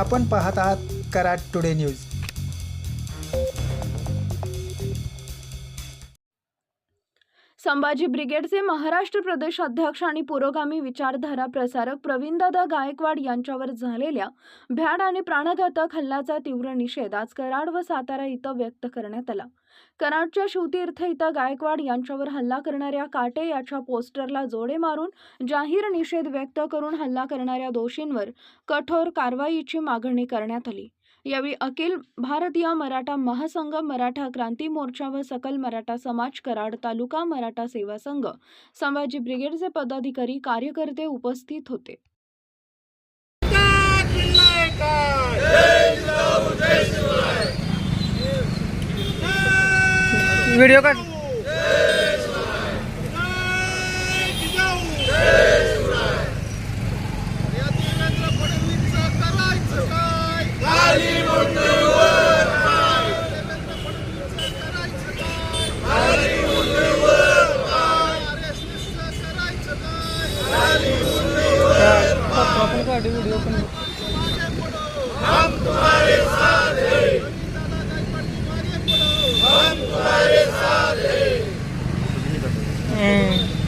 आपण पाहत आहात कराड टुडे न्यूज. संभाजी ब्रिगेडचे महाराष्ट्र प्रदेश अध्यक्ष आणि पुरोगामी विचारधारा प्रसारक प्रवीणदादा गायकवाड यांच्यावर झालेल्या भ्याड आणि प्राणघातक हल्ल्याचा तीव्र निषेध आज कराड व सातारा इथं व्यक्त करण्यात आला. कराडच्या शिवतीर्थ इथं गायकवाड यांच्यावर हल्ला करणाऱ्या काटे याच्या पोस्टरला जोडे मारून जाहीर निषेध व्यक्त करून हल्ला करणाऱ्या दोषींवर कठोर कारवाईची मागणी करण्यात आली. यावेळी अखिल भारतीय मराठा महासंघ मराठा क्रांती मोर्चा व सकल मराठा समाज कराड तालुका मराठा सेवा संघ संभाजी ब्रिगेडचे पदाधिकारी कार्यकर्ते उपस्थित होते. व्हिडिओ आपण काढू व्हिडिओ पण. हम